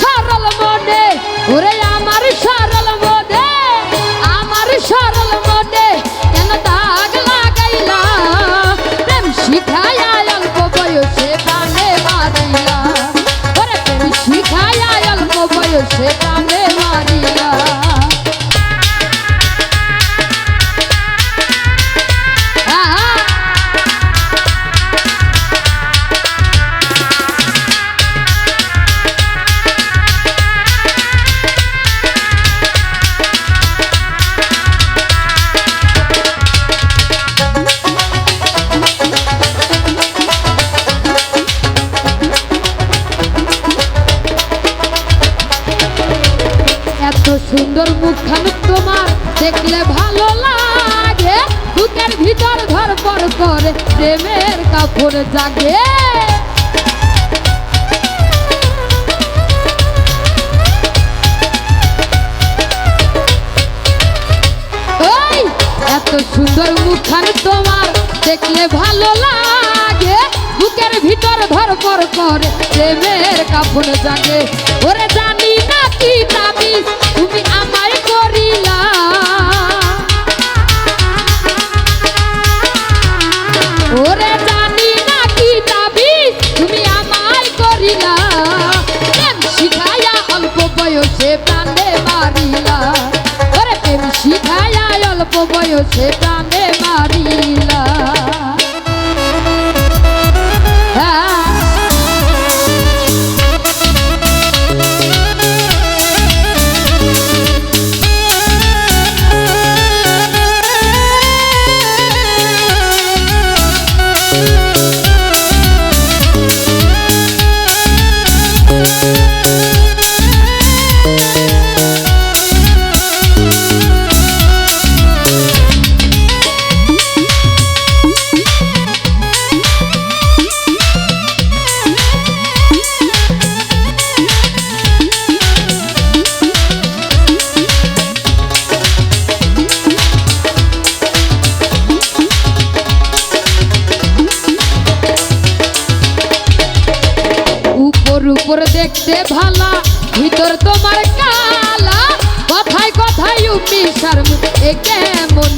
সরল মনে ওরে আমার সরল সুন্দর মুখখান তোমার, দেখলে ভালো লাগে। বুকের ভিতর ধর পর করে প্রেমের কাপড় জাগে। এত সুন্দর মুখখান তোমার, দেখলে ভালো লাগে। বুকের ভিতর ধর পর করে প্রেমের কাপড় জাগে। ওরে জানি বয়সে প্রাণে উপর দেখতে ভালা ভিতর তোমার কালা। কথায় কথায় উপি শর্ম এ কেমন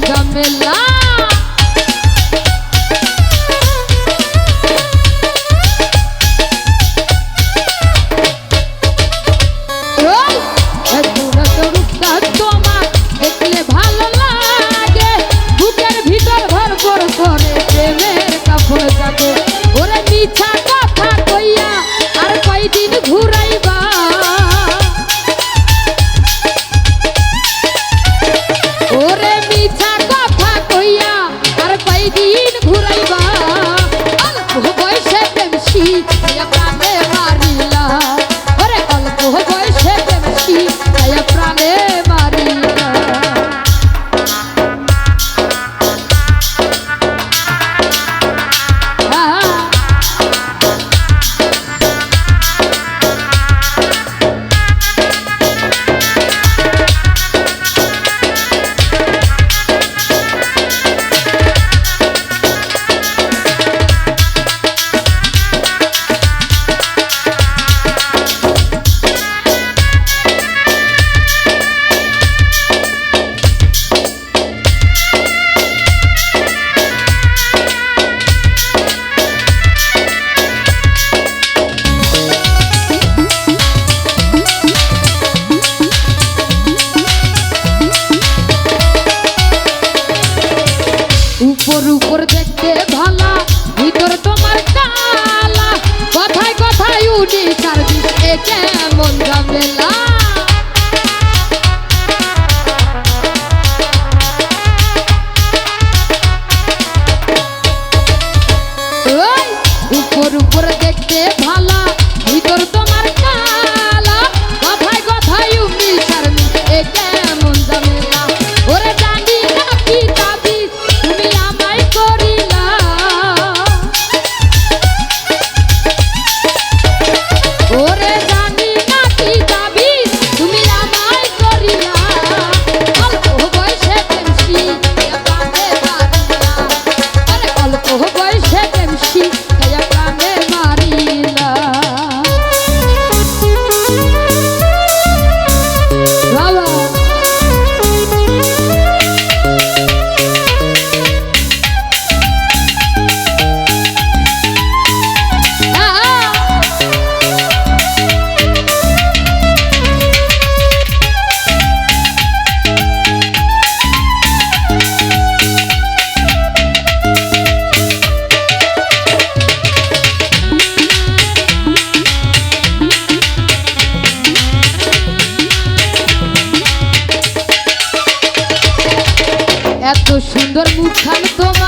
গরু করে দেখতে ভালো সুন্দর মুখখান তোমার।